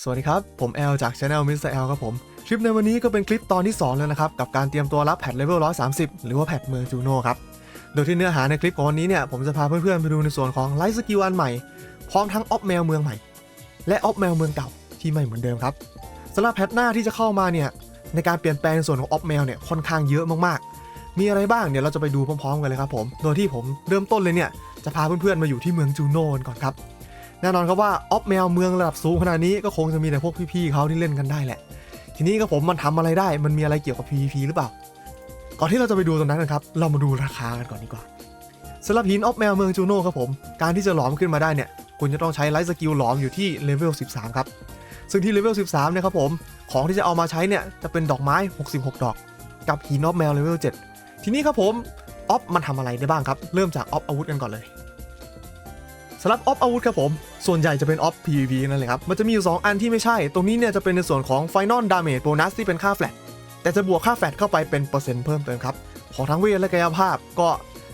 สวัสดีครับ ผมแอลจาก Channel Mr. L ครับผม คลิปในวันนี้ก็เป็นคลิปตอนที่ 2 แล้วนะครับ กับการเตรียมตัวรับแพทเลเวล 130 หรือว่าแพทเมืองจูโน่ครับ โดยที่เนื้อหาในคลิปของวันนี้เนี่ย ผมจะพาเพื่อนๆไปดูในส่วนของไลฟ์สกิลอันใหม่ พร้อมทั้งออฟแมวเมืองใหม่ และออฟแมวเมืองเก่าที่ไม่เหมือนเดิมครับสำหรับแพทหน้าที่จะเข้ามาเนี่ยในการเปลี่ยนแปลงในส่วนของออฟแมวเนี่ยค่อนข้างเยอะมากๆ มีอะไรบ้างเดี๋ยวเราจะไปดูพร้อมๆกันเลยครับผม โดยที่ผมเริ่มต้นเลยเนี่ยจะพาเพื่อนๆมาอยู่ที่เมืองจูโน่กันก่อนครับ แน่นอนครับว่าออฟแมวเมืองระดับสูงขนาดนี้ก็คงจะมีแต่พวกพี่ๆเขาที่เล่นกันได้แหละ ทีนี้ก็ผมมันทำอะไรได้ มันมีอะไรเกี่ยวกับ PVP หรือเปล่า ก่อนที่เราจะไปดูตรงนั้นนะครับ เรามาดูราคากันก่อนดีกว่าสำหรับหินออฟแมวเมืองจูโน่ครับผม การที่จะหลอมขึ้นมาได้เนี่ย คุณจะต้องใช้ไลท์สกิลหลอมอยู่ที่เลเวล 13 ครับ ซึ่งที่เลเวล 13 เนี่ยครับผม ของที่จะเอามาใช้เนี่ยจะเป็นดอกไม้ 66 ดอก กับหินออฟแมวเลเวล 7 ทีนี้ครับผมออฟมันทำอะไรได้บ้างครับ เริ่มจากออฟอาวุธกันก่อนเลย สำหรับออฟอาวุธครับผม ส่วนใหญ่จะเป็นออฟ PVP นั่นแหละครับ มันจะมีอยู่ 2 อันที่ไม่ใช่ ตรงนี้เนี่ยจะเป็นในส่วนของ Final Damage Bonus ที่เป็นค่าแฟลตแต่จะบวกค่าแฟลตเข้าไปเป็นเปอร์เซ็นต์เพิ่มเติมครับ ของทั้งเวทและกายภาพ ก็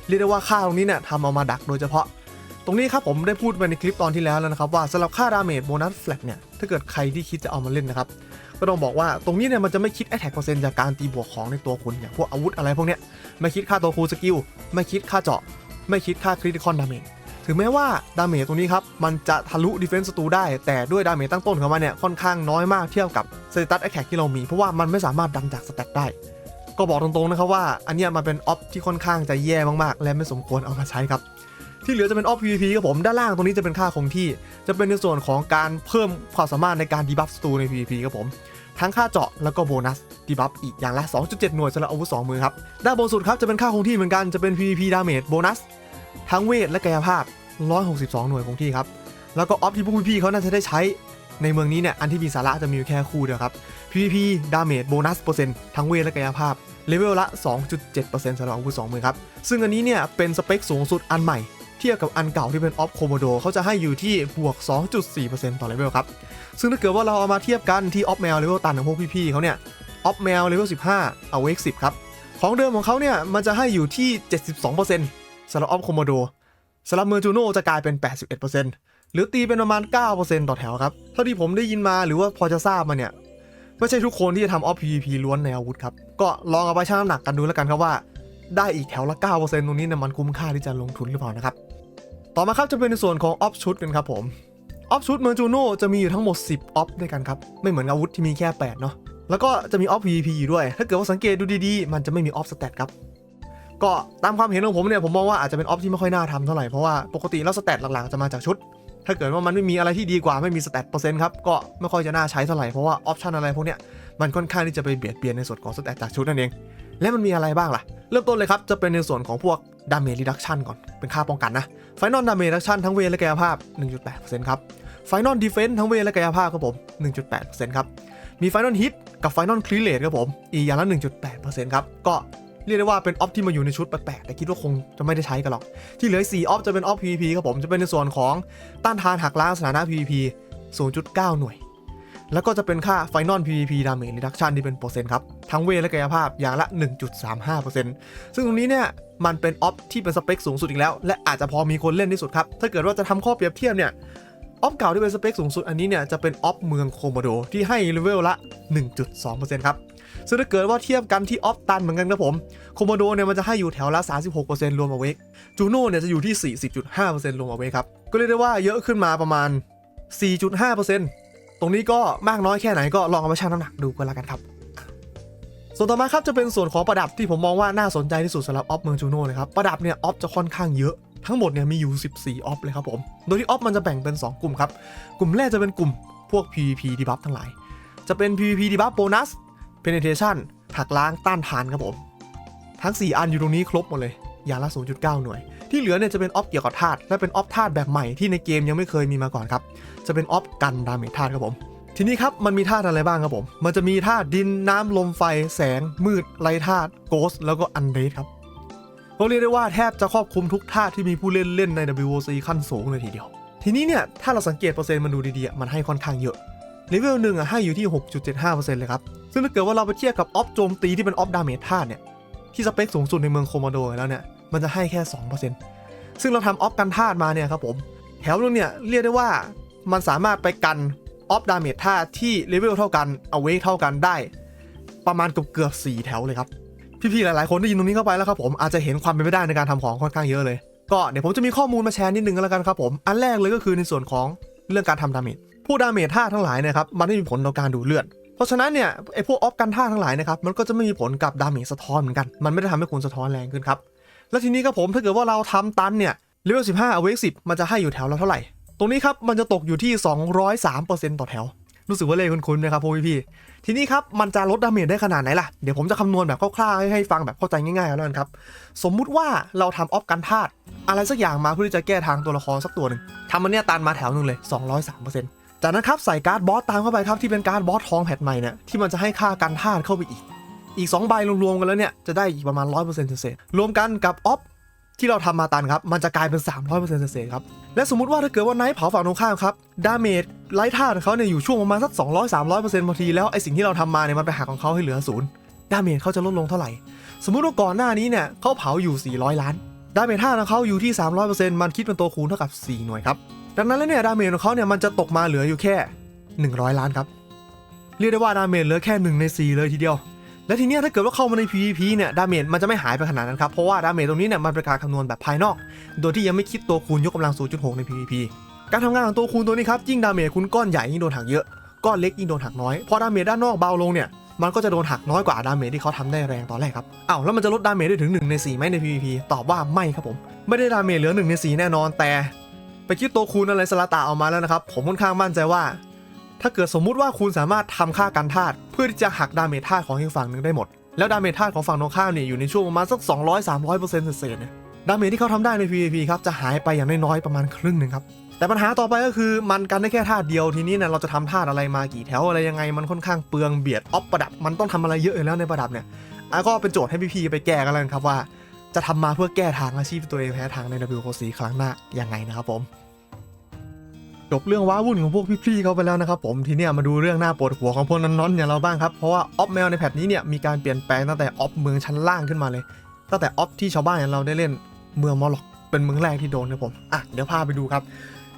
เรียกได้ว่าค่าตรงนี้เนี่ยทำเอามาดักโดยเฉพาะ ตรงนี้ครับผมได้พูดไปในคลิปตอนที่แล้วแล้วนะครับว่าสำหรับค่า Damage Bonus Flat เนี่ยถ้าเกิดใครที่คิดจะเอามาเล่นนะครับก็ต้องบอกว่าตรงนี้เนี่ยมันจะไม่คิด Attack เปอร์เซ็นต์จากการตีบวกของในตัวคุณอย่างพวกอาวุธอะไรพวกเนี้ยไม่คิดค่าตัวคูลสกิลไม่คิดค่าเจาะ ไม่คิดค่า Critical Damage ถึงแม้ว่าดาเมจตรงนี้ครับ มันจะทะลุดิเฟน s ์ t ตูได้ แต่ด้วยดาเมจตั้งต้นของมันเนี่ย ค่อนข้างน้อยมากเทียบกับสเตตัสแอคแท็กที่เรามี เพราะว่ามันไม่สามารถดันจากสแตทได้ ก็บอกตรงๆนะครับว่า อันนี้มันเป็นออฟที่ค่อนข้างจะแย่มากๆ และไม่สมควรเอามาใช้ครับ ที่เหลือจะเป็นออฟ PVP ครับผม ด้านล่างตรงนี้จะเป็นค่าคงที่ จะเป็นในส่วนของการเพิ่มความสามารถในการดีบัฟสตูใน PVP ครับผมทั้งค่าเจาะแล้วก็โบนัสดีบัฟอีกอย่างละ 2.7 หน่วยสำหรับอาวุธ 2 มือครับ ด้านบนสุดครับจะเป็นค่าคงที่เหมือนกันจะเป็น PVP ดาเมจโบนัสทั้งเวทและกายภาพ 162 หน่วยคงที่ครับ แล้วก็ออฟที่พวกพี่ๆเขาน่าจะได้ใช้ในเมืองนี้เนี่ยอันที่มีสาระจะมีแค่คู่เดียวครับ PVP ดาเมจโบนัสเปอร์เซ็นต์ทั้งเวทและกายภาพเลเวลละ 2.7%สำหรับอาวุธ2มือครับ ซึ่งอันนี้เนี่ยเป็นสเปคสูงสุดอันใหม่เทียบกับอันเก่าที่เป็นออฟโคโมโดเขาจะให้อยู่ที่บวก 2.4%ต่อเลเวลครับ ซึ่งถ้าเกิดว่าเราเอามาเทียบกันที่ออฟแมวเลเวลตันของพวกพี่ๆเขาเนี่ยออฟแมวเลเวล15เอาเวก10ครับ ของเดิมของเขาเนี่ยมันจะให้อยู่ที่ 72%สำหรับออฟโคโมโด สำหรับเมอร์จูโน่จะกลายเป็น 81%หรือตีเป็นประมาณ 9%ต่อแถวครับ เท่าที่ผมได้ยินมาหรือว่าพอจะทราบมาเนี่ย ไม่ใช่ทุกคนที่จะทำออฟ PVP ล้วนในอาวุธครับ ก็ลองเอาไปชั่งน้ำหนักกันดูแล้วกันครับว่า ได้อีกแถวละ 9%ตรงนี้เนี่ยมันคุ้มค่าที่จะลงทุนหรือเปล่านะครับ ต่อมาครับจะเป็นในส่วนของออฟชุดกันครับผม ออฟชุดเมอร์จูโน่จะมีอยู่ทั้งหมด 10ออฟด้วยกันครับ ไม่เหมือนอาวุธที่มีแค่ 8 เนาะ แล้วก็จะมีออฟ PVP อยู่ด้วย ถ้าเกิดว่าสังเกตดูดีๆ มันจะไม่มีออฟสเตตครับ ก็ตามความเห็นของผมเนี่ยผมมองว่าอาจจะเป็นออฟที่ไม่ค่อยน่าทำเท่าไหร่เพราะว่าปกติแล้วสเตตหลักๆจะมาจากชุด ถ้าเกิดว่ามันไม่มีอะไรที่ดีกว่าไม่มีสเตตเปอร์เซ็นต์ครับก็ไม่ค่อยจะน่าใช้เท่าไหร่เพราะว่าออปชันอะไรพวกเนี้ยมันค่อนข้างที่จะไปเบียดเบียนในส่วนของสเตตจากชุดนั่นเอง และมันมีอะไรบ้างล่ะ เริ่มต้นเลยครับจะเป็นในส่วนของพวกดาเมจรีดักชันก่อนเป็นค่าป้องกันนะไฟนอลดาเมจรีดักชันทั้งเวทและกายภาพ 1.8%ครับไฟนอลดีเฟนส์ทั้งเวทและกายภาพครับผม 1.8%ครับมีไฟนอลฮิตกับไฟนอลคลีเลตครับผมอีกอย่างละ1.8%ครับก็ เรียกได้ว่าเป็นออฟที่มาอยู่ในชุดแปลกๆแต่คิดว่าคงจะไม่ได้ใช้กันหรอก ที่เหลือ4ออฟจะเป็นออฟ PVP ครับผมจะเป็นในส่วนของต้านทานหักล้างสถานะ PVP 0.9 หน่วย แล้วก็จะเป็นค่า Final PVP Damage Reduction ที่เป็นเปอร์เซ็นต์ครับ ทั้งเวทและกายภาพอย่างละ 1.35%ซึ่งตรงนี้เนี่ยมันเป็นออฟที่เป็นสเปคสูงสุดอีกแล้ว และอาจจะพอมีคนเล่นที่สุดครับถ้าเกิดว่าจะทำข้อเปรียบเทียบเนี่ย ออฟเก่าที่เป็นสเปคสูงสุดอันนี้เนี่ยจะเป็นออฟเมืองโคโมโดที่ให้เลเวลละ 1.2%ครับ ซึ่งถ้าเกิดว่าเทียบกันที่ออฟตันเหมือนกันครับผม โคโมโดเนี่ยมันจะให้อยู่แถวละ 36%รวมเอาเวกจูโน่เนี่ยจะอยู่ที่ 40.5%รวมเอาเวกครับ ก็เรียกได้ว่าเยอะขึ้นมาประมาณ 4.5%ตรงนี้ก็มากน้อยแค่ไหนก็ลองเอามาชั่งน้ำหนักดูกันละกันครับส่วนต่อมาครับจะเป็นส่วนของประดับที่ผมมองว่าน่าสนใจที่สุดสำหรับออฟเมืองจูโน่เลยครับประดับเนี่ยออฟจะค่อนข้างเยอะ ทั้งหมดเนี่ยมีอยู่ 14ออฟเลยครับผม โดยที่ออฟมันจะแบ่งเป็น 2 กลุ่มครับ กลุ่มแรกจะเป็นกลุ่มพวก PVP debuff ทั้งหลาย จะเป็น PVP debuff bonus penetration หักล้างต้านทานครับผม ทั้ง 4 อันอยู่ตรงนี้ครบหมดเลย อย่างละ 0.9 หน่วย ที่เหลือเนี่ยจะเป็นออฟเกี่ยวกับธาตุ และเป็นออฟธาตุแบบใหม่ที่ในเกมยังไม่เคยมีมาก่อนครับ จะเป็นออฟกันดาเมจธาตุครับผม ทีนี้ครับมันมีธาตุอะไรบ้างครับผม มันจะมีธาตุดินน้ำลมไฟ แสง มืดไรธาตุโกสแล้วก็อันเดครับ ก็เรียกได้ว่าแทบจะครอบคลุมทุกธาตุที่มีผู้เล่นเล่นใน WOC ขั้นสูงเลยทีเดียว ทีนี้เนี่ย ถ้าเราสังเกตเปอร์เซ็นต์มันดูดีๆ มันให้ค่อนข้างเยอะเลเวลหนึ่งอะให้อยู่ที่ 6.75%เลยครับ ซึ่งถ้าเกิดว่าเราไปเทียบกับออฟโจมตีที่เป็นออฟดาเมจธาตุเนี่ย ที่สเปคสูงสุดในเมืองโคโมโดแล้วเนี่ย มันจะให้แค่ 2%ซึ่งเราทำออฟกันธาตุมาเนี่ยครับผม แถวนึงเนี่ยเรียกได้ว่ามันสามารถไปกันออฟดาเมจท่าที่เลเวลเท่ากัน เอาเวกเท่ากันได้ ประมาณเกือบเกือบๆสี่แถวเลยครับ พี่ๆหลายๆคนได้ยินตรงนี้เข้าไปแล้วครับผมอาจจะเห็นความเป็นไปได้ในการทำของค่อนข้างเยอะเลย ก็เดี๋ยวผมจะมีข้อมูลมาแชร์นิดนึงก็แล้วกันครับผมอันแรกเลยก็คือในส่วนของเรื่องการทำดาเมจผู้ดาเมจท่าทั้งหลายเนะครับมันไม่มีผลต่อการดูเลือดเพราะฉะนั้นเนี่ยไอพวกออฟกันท่าทั้งหลายนะครับมันก็จะไม่มีผลกับดาเมจสะท้อนเหมือนกัน มันไม่ได้ทำให้คุณสะท้อนแรงขึ้นครับแล้วทีนี้ครับผมถ้าเกิดว่าเราทำตันเนี่ยเลเวล15เอาเวก10 มันจะให้อยู่แถวละเท่าไหร่ ตรงนี้ครับมันจะตกอยู่ที่ 203%ต่อแถว รู้สึกว่าเลขคุ้นๆนะครับพวกพี่ๆทีนี้ครับมันจะลดดาเมจได้ขนาดไหนล่ะ เดี๋ยวผมจะคำนวณแบบคร่าวๆให้ฟังแบบเข้าใจง่ายๆแล้วกันครับ สมมุติว่าเราทำออฟกันธาตุอะไรสักอย่างมาเพื่อที่จะแก้ทางตัวละครสักตัวหนึ่งทำมันเนี่ยตันมาแถวหนึ่งเลย 203%จากนั้นครับใส่การ์ดบอสตามเข้าไปครับที่เป็นการ์ดบอสทองแพทใหม่เนี่ยที่มันจะให้ค่ากันธาตุเข้าไปอีก อีก2ใบรวมๆกันแล้วเนี่ยจะได้อีกประมาณ100%เศษรวมกันกับออฟ ที่เราทำมาตันครับ มันจะกลายเป็น 300%เศษครับ และสมมติว่าถ้าเกิดว่าไนท์เผาฝั่งตรงข้ามครับ ดาเมจไลท์ธาของเขาเนี่ยอยู่ช่วงประมาณสัก 200-300%พอทีแล้วไอสิ่งที่เราทำมาเนี่ยมันไปหักของเขาให้เหลือศูนย์ดาเมจเขาจะลดลงเท่าไหร่ สมมุติว่าก่อนหน้านี้เนี่ยเขาเผาอยู่ 400 ล้าน ดาเมจธาของเขาอยู่ที่ 300%มันคิดเป็นตัวคูณเท่ากับ 4 หน่วยครับ ดังนั้นแล้วเนี่ยดาเมจของเขาเนี่ยมันจะตกมาเหลืออยู่แค่ 100 ล้านครับ เรียกได้ว่าดาเมจเหลือแค่1ใน4เลยทีเดียว และทีเนี้ยถ้าเกิดว่าเข้ามาใน PVP เนี่ยดาเมจมันจะไม่หายไปขนาดนั้นครับ เพราะว่าดาเมจตรงนี้เนี่ยมันเป็นการคำนวณแบบภายนอก โดยที่ยังไม่คิดตัวคูณยกกำลัง 0.6 ใน PVP การทำงานของตัวคูณตัวนี้ครับยิ่งดาเมจคุณก้อนใหญ่ยิ่งโดนหักเยอะก้อนเล็กยิ่งโดนหักน้อยพอดาเมจด้านนอกเบาลงเนี่ยมันก็จะโดนหักน้อยกว่าดาเมจที่เขาทำได้แรงตอนแรกครับอ้าวแล้วมันจะลดดาเมจได้ถึง1ใน4ไหมใน PVP ตอบว่าไม่ครับผม ไม่ได้ดาเมจเหลือ1ใน4แน่นอนแต่ ไปคิดตัวคูณอะไรสลาตาออกมาแล้วนะครับผมค่อนข้างมั่นใจว่า ถ้าเกิดสมมุติว่าคุณสามารถทำค่ากันธาตุเพื่อที่จะหักดาเมจธาตุของอีกฝั่งหนึ่งได้หมด แล้วดาเมจธาตุของฝั่งตรงข้ามเนี่ยอยู่ในช่วงประมาณสัก 200-300%เศษๆเนี่ยดาเมจที่เขาทำได้ใน PVP ครับจะหายไปอย่างน้อยๆประมาณครึ่งหนึ่งครับแต่ปัญหาต่อไปก็คือมันกันได้แค่ธาตุเดียวทีนี้เนี่ยเราจะทำธาตุอะไรมากี่แถวอะไรยังไงมันค่อนข้างเปลืองเบียดออฟประดับมันต้องทำอะไรเยอะอยู่แล้วในประดับเนี่ยอะก็เป็นโจทย์ให้พี่ๆไปแก้กันแล้วครับว่า จะทำมาเพื่อแก้ทางอาชีพตัวเองแพ้ทางใน WOC ครั้งหน้ายังไงนะครับผม จบเรื่องว้าวุ่นของพวกพี่ๆเขาไปแล้วนะครับผมทีเนี้ยมาดูเรื่องหน้าปวดหัวของพวกน้อนๆอย่างเราบ้างครับเพราะว่าออฟแมวในแพทนี้เนี่ยมีการเปลี่ยนแปลงตั้งแต่ออฟเมืองชั้นล่างขึ้นมาเลยตั้งแต่ออฟที่ชาวบ้านอย่างเราได้เล่นเมืองมอลล็อกเป็นเมืองแรกที่โดนนะผมอะเดี๋ยวพาไปดูครับ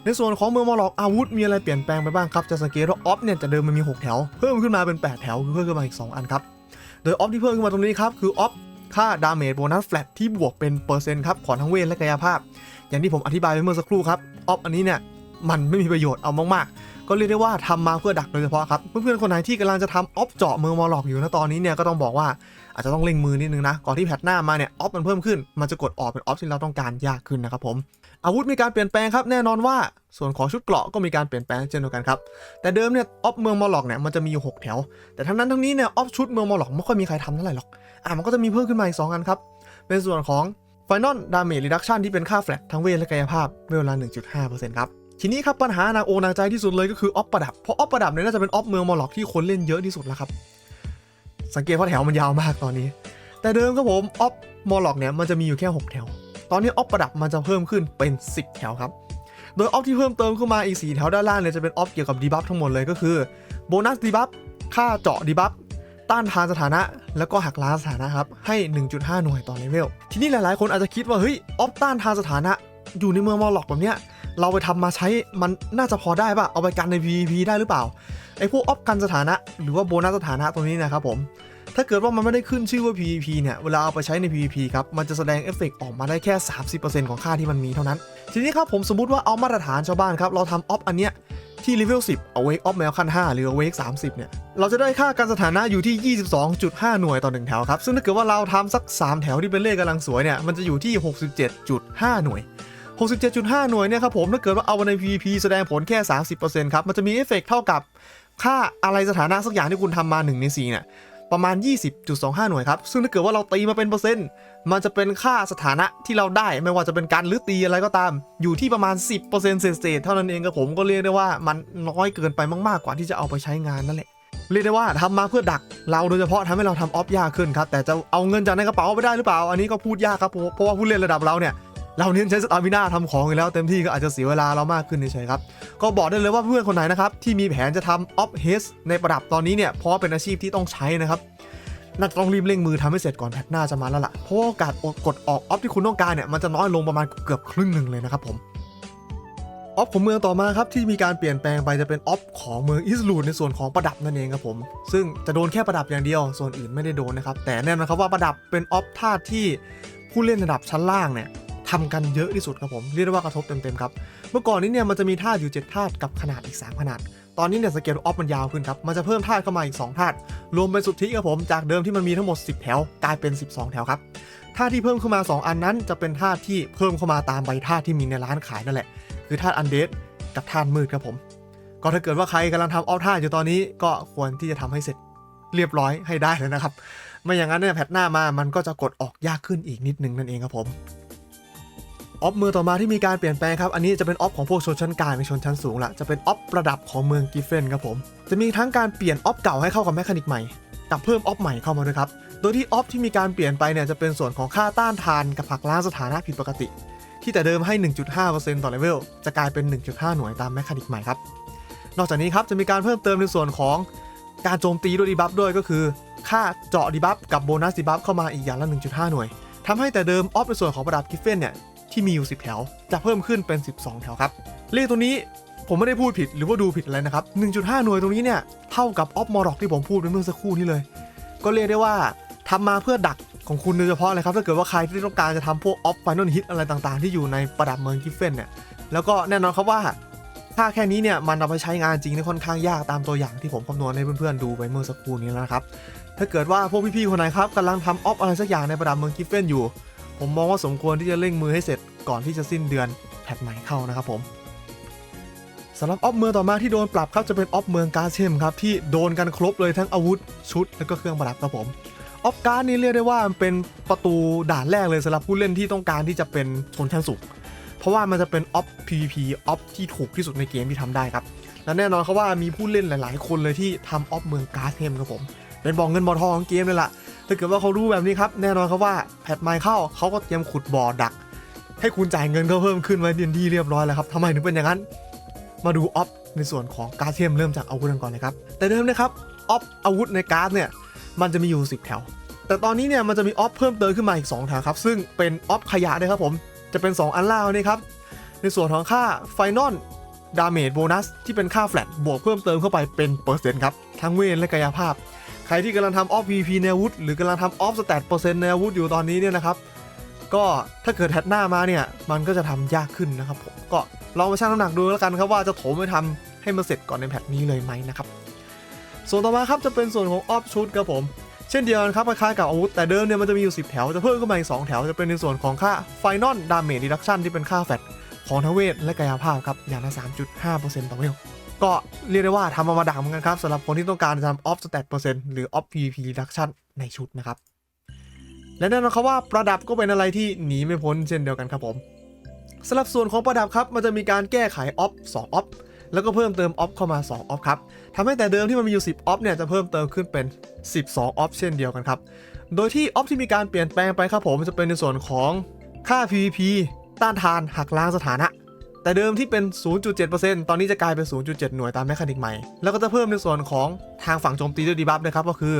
ในส่วนของเมืองมอลล็อกอาวุธมีอะไรเปลี่ยนแปลงไปบ้างครับจะสังเกตว่าออฟเนี่ยจะเดิมมันมี 6 แถว เพิ่มขึ้นมาเป็น 8 แถวคือเพิ่มขึ้นมาอีก 2 อันครับโดยออฟที่เพิ่มขึ้นมาตรงนี้ครับคือออฟค่าดาเมจโบนัสแฟลตที่บวกเป็นเปอร์เซ็นต์ครับของทั้งเวทและกายภาพ อย่างที่ผมอธิบายไปเมื่อสักครู่ครับออฟอันนี้เนี่ย มันไม่มีประโยชน์เอามากๆ ก็เรียกได้ว่าทำมาเพื่อดักโดยเฉพาะครับ เพื่อนๆคนไหนที่กำลังจะทำออฟเจาะเมืองมอลล็อกอยู่นะตอนนี้เนี่ยก็ต้องบอกว่าอาจจะต้องเล็งมือนิดนึงนะ ก่อนที่แพทหน้ามาเนี่ยออฟมันเพิ่มขึ้น มันจะกดออกเป็นออฟที่เราต้องการยากขึ้นนะครับผม อาวุธมีการเปลี่ยนแปลงครับ แน่นอนว่าส่วนของชุดเกราะก็มีการเปลี่ยนแปลงเช่นเดียวกันครับ แต่เดิมเนี่ยออฟเมืองมอลล็อกเนี่ยมันจะมีอยู่6แถว แต่ทั้งนั้นทั้งนี้เนี่ยออฟชุดเมืองมอลล็อกไม่ค่อยมีใครทำเท่าไหร่หรอก อะมันก็จะมีเพิ่มขึ้นมาอีก2อันครับ เป็นส่วนของ Final Damage Reduction ที่เป็นค่าแฟลตทั้งเวทและกายภาพเวลา 1.5%ครับ ทีนี้ครับปัญหาหนักโอหนักใจที่สุดเลยก็คือออฟประดับ เพราะออฟประดับเนี่ยน่าจะเป็นออฟเมืองมอลล็อกที่คนเล่นเยอะที่สุดแล้วครับ สังเกตว่าแถวมันยาวมากตอนนี้ แต่เดิมครับผมออฟมอลล็อกเนี่ยมันจะมีอยู่แค่ 6 แถว ตอนนี้ออฟประดับมันจะเพิ่มขึ้นเป็น 10 แถวครับ โดยออฟที่เพิ่มเติมขึ้นมาอีก 4 แถวด้านล่างเนี่ยจะเป็นออฟเกี่ยวกับดีบัฟทั้งหมดเลยก็คือโบนัสดีบัฟ ค่าเจาะดีบัฟต้านทานสถานะ แล้วก็หักล้างสถานะครับ ให้ 1.5 หน่วยต่อเลเวล ทีนี้หลายๆ คนอาจจะคิดว่า เฮ้ย ออฟต้านทานสถานะ อยู่ในเมืองมอลล็อกแบบเนี้ย เราไปทำมาใช้มันน่าจะพอได้ปะเอาไปกันใน PVP ได้หรือเปล่าไอ้พวกออฟกันสถานะ หรือว่าโบนัสสถานะตรงนี้นะครับผมถ้าเกิดว่ามันไม่ได้ขึ้นชื่อว่า PVP เนี่ย เวลาเอาไปใช้ใน PVP ครับ มันจะแสดงเอฟเฟกต์ออกมาได้แค่ 30%ของค่าที่มันมีเท่านั้น ทีนี้ครับผมสมมติว่าเอามาตรฐานชาวบ้านครับ เราทำออฟอันเนี้ยที่เลเวล10 Awake of แมวขั้น 5 หรือ Awake 30 เนี่ย เราจะได้ค่าการสถานะอยู่ที่ 22.5 หน่วยต่อ 1 แถวครับ ซึ่งถ้าเกิดว่าเราทำสัก 3 แถวที่เป็นเลขกำลังสวยเนี่ย มันจะอยู่ที่ 67.5 หน่วย 67.5 หน่วยเนี่ยครับผมถ้าเกิดว่าเอาใน PVP แสดงผลแค่ 30%ครับ มันจะมีเอฟเฟกต์เท่ากับค่าอะไรสถานะสักอย่างที่คุณทำมา 1 ใน4เนี่ยประมาณ 20.25 หน่วยครับ ซึ่งถ้าเกิดว่าเราตีมาเป็นเปอร์เซ็นต์ มันจะเป็นค่าสถานะที่เราได้ ไม่ว่าจะเป็นการหรือตีอะไรก็ตาม อยู่ที่ประมาณ 10%เศษๆเท่านั้นเองครับผมก็เรียกได้ว่ามันน้อยเกินไปมากๆกว่าที่จะเอาไปใช้งานนั่นแหละ เรียกได้ว่าทำมาเพื่อดัก เราโดยเฉพาะทำให้เราทำออฟยากขึ้นครับ แต่จะเอาเงินจากในกระเป๋าไปได้หรือเปล่า อันนี้ก็พูดยากครับ เพราะว่าผู้เล่นระดับเราเนี่ย เราเน้นใช้สตามิน่าทำของอยู่แล้วเต็มที่ก็อาจจะเสียเวลาเรามากขึ้นเฉยครับ ก็บอกได้เลยว่าเพื่อนคนไหนนะครับที่มีแผนจะทำออฟเฮสในประดับตอนนี้เนี่ยเพราะเป็นอาชีพที่ต้องใช้นะครับน่าจะต้องรีบเร่งมือทำให้เสร็จก่อนแพทหน้าจะมาแล้วล่ะ เพราะว่าโอกาสกดออกออฟที่คุณต้องการเนี่ยมันจะน้อยลงประมาณเกือบครึ่งหนึ่งเลยนะครับผมออฟของเมืองต่อมาครับที่มีการเปลี่ยนแปลงไปจะเป็นออฟของเมืองอิสลูดในส่วนของประดับนั่นเองครับผม ซึ่งจะโดนแค่ประดับอย่างเดียวส่วนอื่นไม่ได้โดนนะครับแต่แน่นอนครับว่าประดับเป็นออฟธาตุที่ผู้เล่นระดับชั้นล่างเนี่ย ทำกันเยอะที่สุดครับผมเรียกได้ว่ากระทบเต็มๆครับเมื่อก่อนนี้เนี่ยมันจะมีธาตุอยู่ 7 ธาตุกับขนาดอีก 3 ขนาด ตอนนี้เนี่ยสเกลออฟมันยาวขึ้นครับมันจะเพิ่มธาตุเข้ามาอีก 2 ธาตุรวมเป็นสุทธิครับผมจากเดิมที่มันมีทั้งหมด 10 แถวกลายเป็น 12 แถวครับธาตุที่เพิ่มเข้ามา 2 อันนั้น จะเป็นธาตุที่เพิ่มเข้ามาตามใบธาตุที่มีในร้านขายนั่นแหละ คือธาตุอันเดดกับธาตุมืดครับผมก็ถ้าเกิดว่าใครกำลังทำออฟธาอยู่ตอนนี้ก็ควรที่จะทำให้เสร็จเรียบร้อยให้ได้เลยนะครับ ไม่อย่างนั้นเนี่ยแพทหน้ามามันก็จะกดออกยากขึ้นอีกนิดนึงนั่นเองครับผม ออฟเมืองต่อมาที่มีการเปลี่ยนแปลงครับ อันนี้จะเป็นออฟของพวกชนชั้นกลางในชนชั้นสูงละจะเป็นออฟระดับของเมืองกิฟเฟนครับผม จะมีทั้งการเปลี่ยนออฟเก่าให้เข้ากับแมคานิกใหม่ กับเพิ่มออฟใหม่เข้ามาด้วยครับ โดยที่ออฟที่มีการเปลี่ยนไปเนี่ยจะเป็นส่วนของค่าต้านทานกับหักล้างสถานะผิดปกติ ที่แต่เดิมให้ 1.5%ต่อเลเวล จะกลายเป็น 1.5 หน่วยตามแมคานิกใหม่ครับ นอกจากนี้ครับจะมีการเพิ่มเติมในส่วนของการโจมตีด้วยดีบัฟด้วยก็คือ ค่าเจาะดีบัฟกับโบนัสดีบัฟเข้ามาอีกอย่างละ 1.5 หน่วยทำให้แต่เดิมออฟในส่วนของประดับกิฟเฟนเนี่ย ที่มีอยู่ 10 แถว จะเพิ่มขึ้นเป็น 12 แถวครับเลขตัวนี้ผมไม่ได้พูดผิดหรือว่าดูผิดอะไรนะครับ 1.5 หน่วยตรงนี้เนี่ยเท่ากับออฟมอร็อกที่ผมพูดไปเมื่อสักครู่นี้เลย ก็เรียกได้ว่าทำมาเพื่อดักของคุณโดยเฉพาะเลยครับ ถ้าเกิดว่าใครที่ต้องการจะทำพวกออฟไฟนอลฮิตอะไรต่างๆ ที่อยู่ในประดับเมืองกิฟเฟนเนี่ย แล้วก็แน่นอนครับว่าถ้าแค่นี้เนี่ยมันเอาไปใช้งานจริงนี่ค่อนข้างยากตามตัวอย่างที่ผมคำนวณให้เพื่อนๆดูไปเมื่อสักครู่นี้แล้วนะครับ ถ้าเกิดว่าพวกพี่ๆคนไหนครับกำลังทำออฟอะไรสักอย่างในประดับเมืองกิฟเฟนอยู่ ผมมองว่าสมควรที่จะเร่งมือให้เสร็จก่อนที่จะสิ้นเดือนแพทใหม่เข้านะครับผมสำหรับออฟเมืองต่อมาที่โดนปรับครับจะเป็นออฟเมืองกาเชมครับที่โดนกันครบเลยทั้งอาวุธชุดแล้วก็เครื่องประดับครับผมออฟการ์ดนี่เรียกได้ว่าเป็นประตูด่านแรกเลยสำหรับผู้เล่นที่ต้องการที่จะเป็นชนชั้นสูงเพราะว่ามันจะเป็นออฟ PVP ออฟที่ถูกที่สุดในเกมที่ทำได้ครับและแน่นอนครับว่ามีผู้เล่นหลาย ๆ คนเลยที่ทำออฟเมืองกาเชมครับผม เป็นบ่อเงินบ่อทองของเกมเลยล่ะถ้าเกิดว่าเขารู้แบบนี้ครับแน่นอนครับว่าแพทไมค์เข้าเขาก็เตรียมขุดบ่อดัก ให้คุณจ่ายเงินเขาเพิ่มขึ้นไว้เดียนที่เรียบร้อยแล้วครับทำไมถึงเป็นอย่างนั้น มาดูออฟในส่วนของการเทียมเริ่มจากอาวุธกันก่อนเลยครับแต่เดิมนะครับออฟอาวุธในการ์ดเนี่ยมันจะมีอยู่ 10 แถว แต่ตอนนี้เนี่ยมันจะมีออฟเพิ่มเติมขึ้นมาอีก2แถวครับซึ่งเป็นออฟขยะด้วยครับผมจะเป็น 2 อันล่างนี่ครับในส่วนของค่าไฟนอลดาเมจโบนัสที่เป็นค่าแฟลตบวกเพิ่มเติมเข้าไปเป็นเปอร์เซ็นต์ครับทั้งเวทและกายภาพ ครที่กำลังทำออฟ VP ในอาวุธหรือกำลังทำออฟสแตทเปอร์เซ็นต์ในอาวุธอยู่ตอนนี้เนี่ยนะครับ ก็ถ้าเกิดแพทหน้ามาเนี่ย มันก็จะทำยากขึ้นนะครับผมก็ลองมาชั่งน้ำหนักดูแล้วกันครับว่าจะโถมไปทำให้มันเสร็จก่อนในแพทนี้เลยไหมนะครับ ส่วนต่อมาครับจะเป็นส่วนของออฟชุดครับผมเช่นเดียวกันครับคล้ายๆกับอาวุธ แต่เดิมเนี่ยมันจะมีอยู่ 10 แถว จะเพิ่มขึ้นมาอีก 2 แถว จะเป็นในส่วนของค่าไฟนอลดาเมจดีดักชันที่เป็นค่าแฟตของทเวทและกายภาพครับ อย่างละ 3.5%ต่อเวล ก็เรียกได้ว่าทำมามาดักเหมือนกันครับสำหรับคนที่ต้องการทำออฟสแตทเปอร์เซ็นต์หรือออฟ PVP reduction ในชุดนะครับ และแน่นอนครับว่าประดับก็เป็นอะไรที่หนีไม่พ้นเช่นเดียวกันครับผมสำหรับส่วนของประดับครับมันจะมีการแก้ไขออฟ2ออฟแล้วก็เพิ่มเติมออฟเข้ามา2ออฟครับทำให้แต่เดิมที่มันมีอยู่ 10ออฟเนี่ยจะเพิ่มเติมขึ้นเป็น 12ออฟเช่นเดียวกันครับ โดยที่ออฟที่มีการเปลี่ยนแปลงไปครับผมจะเป็นในส่วนของค่า PVP ต้านทานหักล้างสถานะ แต่เดิมที่เป็น 0.7%ตอนนี้จะกลายเป็น 0.7 หน่วยตามแมคานิกใหม่ แล้วก็จะเพิ่มในส่วนของทางฝั่งโจมตีด้วยดีบัฟนะครับ ก็คือ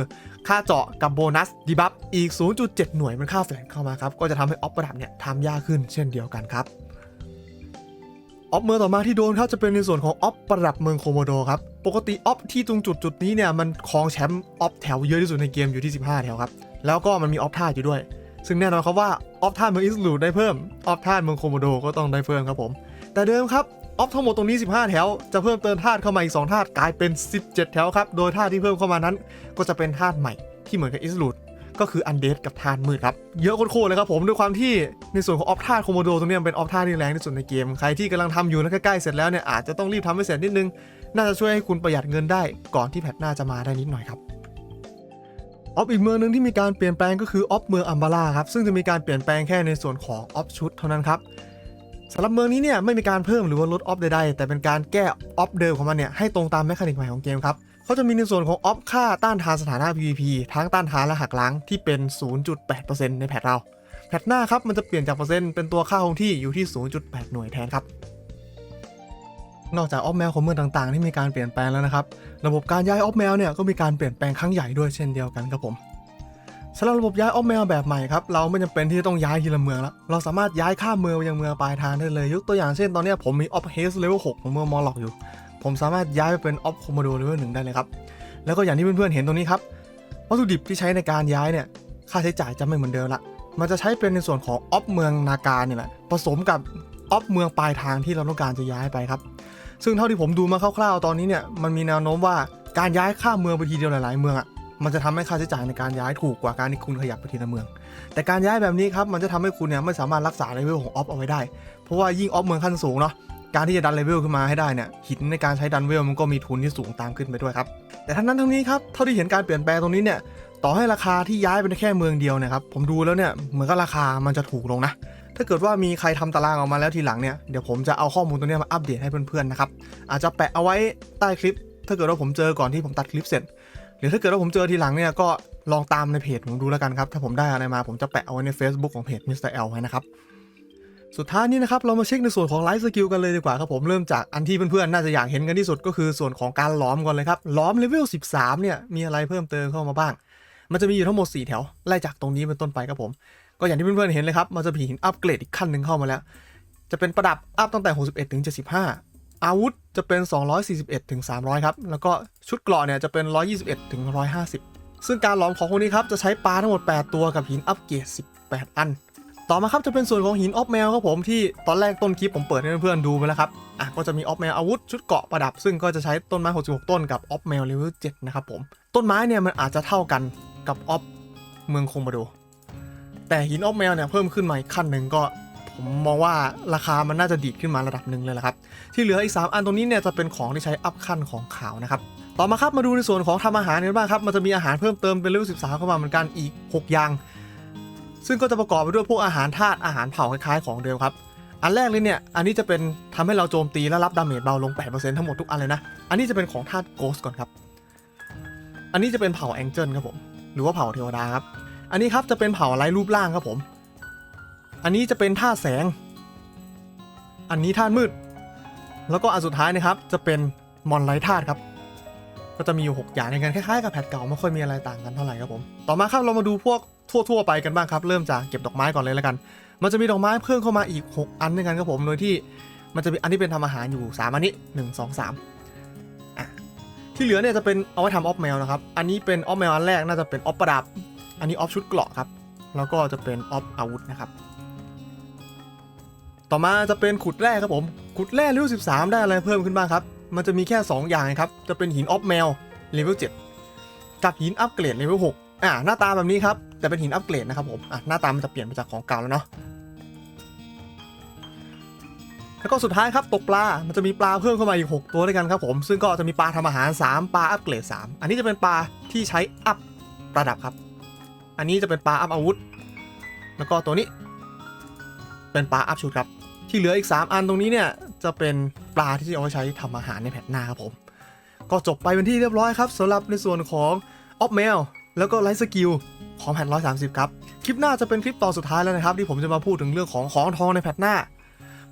ค่าเจาะกับโบนัสดีบัฟอีก 0.7 หน่วยมันค่าแฝงเข้ามาครับ ก็จะทำให้ออฟประดับเนี่ยทำยากขึ้นเช่นเดียวกันครับ ออฟเมืองต่อมาที่โดนครับจะเป็นในส่วนของออฟประดับเมืองโคโมโดครับ ปกติออฟที่ตรงจุดจุดนี้เนี่ยมันครองแชมป์ออฟแถวเยอะที่สุดในเกมอยู่ที่ 15 แถวครับ แล้วก็มันมีออฟท่าอยู่ด้วย ซึ่งแน่นอนครับว่าออฟท่าเมืองอิสลูดได้เพิ่มออฟท่าเมืองโคโมโดก็ต้องได้เพิ่มครับผม แต่เดิมครับออฟทั้งหมดตรงนี้ 15 แถว จะเพิ่มเติมธาตุเข้ามาอีก 2 ธาตุกลายเป็น 17 แถวครับ โดยธาตุที่เพิ่มเข้ามานั้น ก็จะเป็นธาตุใหม่ที่เหมือนกับอิสลูดก็คืออันเดดกับธาตุมืดครับ เยอะโคตรเลยครับผมด้วยความที่ในส่วนของออฟธาตุโคโมโดตรงนี้เป็นออฟธาตุที่แรงที่สุดในเกม ใครที่กำลังทำอยู่แล้วใกล้ๆเสร็จแล้วเนี่ยอาจจะต้องรีบทำให้เสร็จนิดนึง น่าจะช่วยให้คุณประหยัดเงินได้ ก่อนที่แพทหน้าจะมาได้นิดหน่อยครับออฟอีกเมืองหนึ่งที่มีการเปลี่ยนแปลงก็คือออฟเมืองอัมบาลาครับซึ่งจะมีการเปลี่ยนแปลงแค่ในส่วนของออฟชุดเท่านั้นครับ สำหรับเมืองนี้เนี่ยไม่มีการเพิ่มหรือว่าลดออฟใดๆแต่เป็นการแก้ออฟเดิมของมันเนี่ยให้ตรงตามแมคานิกใหม่ของเกมครับเขาจะมีในส่วนของออฟค่าต้านทานสถานะ PVP ทั้งต้านทานและหักล้างที่เป็น 0.8%ในแพทเราแพทหน้าครับมันจะเปลี่ยนจากเปอร์เซ็นต์เป็นตัวค่าคงที่อยู่ที่ 0.8 หน่วยแทนครับนอกจากออฟแมวของเมืองต่างๆ ที่มีการเปลี่ยนแปลงแล้วนะครับ ระบบการย้ายออฟแมวเนี่ยก็มีการเปลี่ยนแปลงครั้งใหญ่ด้วยเช่นเดียวกันครับผม สำหรับระบบย้ายออฟแมวแบบใหม่ครับเราไม่จำเป็นที่จะต้องย้ายทีละเมืองแล้วเราสามารถย้ายข้ามเมืองไปยังเมืองปลายทางได้เลย ยกตัวอย่างเช่นตอนนี้ผมมีออฟเฮสเลเวล6ของเมืองมอลล็อกอยู่ ผมสามารถย้ายไปเป็นออฟคโมโดเลเวลหนึ่งได้เลยครับแล้วก็อย่างที่เพื่อนๆเห็นตรงนี้ครับวัตถุดิบที่ใช้ในการย้ายเนี่ยค่าใช้จ่ายจะไม่เหมือนเดิมละมันจะใช้เป็นในส่วนของออฟเมืองนาการเนี่ยแหละผสมกับออฟเมืองปลายทางที่เราต้องการจะย้ายไปครับ ซึ่งเท่าที่ผมดูมาคร่าวๆตอนนี้เนี่ยมันมีแนวโน้มว่าการย้ายข้ามเมืองไปทีเดียวหลายๆเมืองอะ มันจะทำให้ค่าใช้จ่ายในการย้ายถูกกว่าการที่คุณขยับไปทีละเมือง แต่การย้ายแบบนี้ครับมันจะทำให้คุณเนี่ยไม่สามารถรักษาเลเวลของออฟเอาไว้ได้ เพราะว่ายิ่งออฟเมืองขั้นสูงเนาะการที่จะดันเลเวลขึ้นมาให้ได้เนี่ยหินในการใช้ดันเวลมันก็มีทุนที่สูงตามขึ้นไปด้วยครับ แต่ทั้งนั้นทั้งนี้ครับเท่าที่เห็นการเปลี่ยนแปลงตรงนี้เนี่ยต่อให้ราคาที่ย้ายไปแค่เมืองเดียวนี่ยครับผมดูแล้วเนี่ยเหมือนกับราคามันจะถูกลงนะถ้าเกิดว่ามีใครทำตารางออกมาแล้วทีหลังเนี่ยเดี๋ยวผมจะเอาข้อมูลตรงนี้มาอัปเดตให้เพื่อนๆนะครับอาจจะแปะเอาไว้ใต้คลิป ถ้าเกิดว่าผมเจอก่อนที่ผมตัดคลิปเสร็จ หรือถ้าเกิดว่าผมเจอทีหลังเนี่ยก็ลองตามในเพจผมดูแล้วกันครับ ถ้าผมได้อะไรมาผมจะแปะเอาไว้ใน Facebook ของเพจ Mr. L ไว้นะครับ สุดท้ายนี้นะครับ เรามาเช็คในส่วนของไลฟ์สกิลกันเลยดีกว่าครับผมเริ่มจากอันที่เพื่อนๆ น่าจะอยากเห็นกันที่สุดก็คือส่วนของการล้อมก่อนเลยครับล้อมเลเวล 13 เนี่ยมีอะไรเพิ่มเติมเข้ามาบ้าง มันจะมีอยู่ทั้งหมด 4 แถวไล่จากตรงนี้เป็นต้นไปครับผม ก็อย่างที่เพื่อนๆเห็นเลยครับมันจะมีหินอัปเกรดอีกขั้นหนึ่งเข้ามาแล้ว จะเป็นประดับอัพตั้งแต่ 61ถึง75 อาวุธจะเป็น 241ถึง300 ครับ แล้วก็ชุดเกราะเนี่ยจะเป็น 121ถึง150 ซึ่งการหลอมของพวกนี้ครับ จะใช้ปลาทั้งหมด 8 ตัวกับหินอัปเกรด 18 อัน ต่อมาครับจะเป็นส่วนของหินออฟแมวครับผมที่ตอนแรกต้นคลิปผมเปิดให้เพื่อนๆดูไปแล้วครับ อะก็จะมีออฟแมวอาวุธชุดเกราะประดับ ซึ่งก็จะใช้ต้นไม้ 66 ต้นกับออฟแมวเลเวล7นะครับผม ต้นไม้เนี่ยมันอาจจะเท่ากันกับออฟเมืองโคมโบโดแต่หินออฟแมวเนี่ยเพิ่มขึ้นมาอีกขั้นหนึ่งก็ ผมมองว่าราคามันน่าจะดีดขึ้นมาระดับหนึ่งเลยละครับ ที่เหลืออีก 3 อันตรงนี้เนี่ยจะเป็นของที่ใช้อัพขั้นของขาวนะครับ ต่อมาครับมาดูในส่วนของทำอาหารกันบ้างครับ มันจะมีอาหารเพิ่มเติมเป็นเลเวล13เข้ามาเหมือนกันอีก 6 อย่าง ซึ่งก็จะประกอบไปด้วยพวกอาหารธาตุอาหารเผาคล้ายๆของเดิมครับอันแรกเลยเนี่ย อันนี้จะเป็นทำให้เราโจมตีและรับดาเมจเบาลง 8%ทั้งหมดทุกอันเลยนะ อันนี้จะเป็นของธาตุโกสก่อนครับ อันนี้จะเป็นเผ่าแองเจิลครับผม หรือว่าเผ่าเทวดาครับ อันนี้ครับจะเป็นเผ่าไร้รูปร่างครับผม อันนี้จะเป็นธาแสง อันนี้ธามืด แล้วก็อันสุดท้ายนะครับ จะเป็นมอนไลท์ธาตุครับ ก็จะมีอยู่ 6 อย่างในกันคล้ายๆกับแพทเก่าไม่ค่อยมีอะไรต่างกันเท่าไหร่ครับผม ต่อมาครับเรามาดูพวกทั่วๆไปกันบ้างครับ เริ่มจากเก็บดอกไม้ก่อนเลยแล้วกัน มันจะมีดอกไม้เพิ่มเข้ามาอีก 6 อันด้วยกันครับผม โดยที่มันจะมีอันที่เป็นทำอาหารอยู่ 3 อันนี้ 1 2 3อะที่เหลือเนี่ยจะเป็นเอาไว้ทำออฟแมวนะครับ อันนี้เป็นออฟแมวอันแรกน่าจะเป็นออฟประดับ อันนี้ออฟชุดเกราะครับ แล้วก็จะเป็นออฟอาวุธนะครับ ต่อมาจะเป็นขุดแร่ครับผม ขุดแร่เลเวล13 ได้อะไรเพิ่มขึ้นบ้างครับ มันจะมีแค่ 2 อย่างครับ จะเป็นหินออฟแมวเลเวล7กับหินอัปเกรดเลเวล6อ่าหน้าตาแบบนี้ครับ แต่เป็นหินอัปเกรดนะครับผม อะหน้าตามันจะเปลี่ยนไปจากของเก่าแล้วเนาะ แล้วก็สุดท้ายครับตกปลา มันจะมีปลาเพิ่มเข้ามาอีก 6 ตัวด้วยกันครับผม ซึ่งก็จะมีปลาทำอาหาร 3 ปลาอัปเกรด 3 อันนี้จะเป็นปลาที่ใช้อัพระดับครับ อันนี้จะเป็นปลาอัพอาวุธ แล้วก็ตัวนี้เป็นปลาอัพชุดครับ ที่เหลืออีก 3 อันตรงนี้เนี่ยจะเป็นปลาที่จะเอาไว้ใช้ทำอาหารในแพทหน้าครับผม ก็จบไปเป็นที่เรียบร้อยครับสำหรับในส่วนของออฟเมลแล้วก็ไลฟ์สกิลของแพท130 ครับ คลิปหน้าจะเป็นคลิปตอนสุดท้ายแล้วนะครับ ที่ผมจะมาพูดถึงเรื่องของของทองในแพทหน้า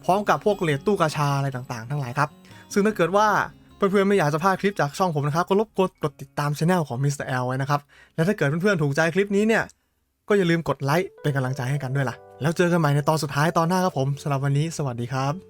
พร้อมกับพวกเลทตู้กาชาอะไรต่างๆ ทั้งหลายครับ ซึ่งถ้าเกิดว่าเพื่อนๆไม่อยากจะพลาดคลิปจากช่องผมนะครับ ก็รบกวนกดติดตามช anel ของ Mr. L ไว้นะครับ และถ้าเกิดเพื่อนๆถูกใจคลิปนี้เนี่ย ก็อย่าลืมกดไลค์เป็นกำลังใจให้กันด้วยล่ะ แล้วเจอกันใหม่ในตอนสุดท้ายตอนหน้าครับผมสำหรับวันนี้สวัสดีครับ